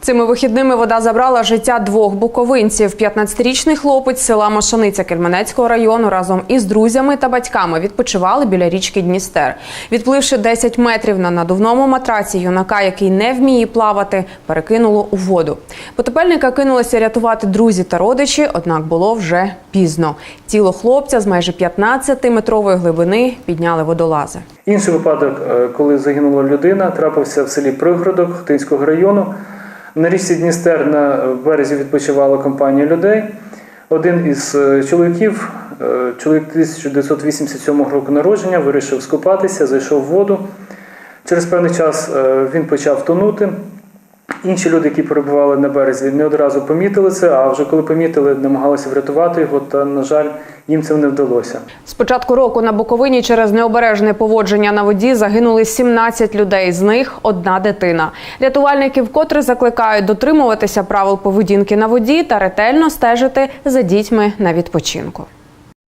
Цими вихідними вода забрала життя двох буковинців. 15-річний хлопець села Мошаниця Кельменецького району разом із друзями та батьками відпочивали біля річки Дністер. Відпливши 10 метрів на надувному матраці, юнака, який не вміє плавати, перекинуло у воду. Потопельника кинулися рятувати друзі та родичі, однак було вже пізно. Тіло хлопця з майже 15-метрової глибини підняли водолази. Інший випадок, е, коли загинула людина, трапився в селі Пригородок Хотинського району. На річці Дністер на березі відпочивала компанія людей. Один із е, чоловіків, е, чоловік 1987 року народження, вирішив скупатися, зайшов в воду. Через певний час е, він почав тонути. Інші люди, які перебували на березі, не одразу помітили це, а вже коли помітили, намагалися врятувати його, та, на жаль, їм це не вдалося. З початку року на Буковині через необережне поводження на воді загинули 17 людей. З них одна дитина. Рятувальники вкотре закликають дотримуватися правил поведінки на воді та ретельно стежити за дітьми на відпочинку.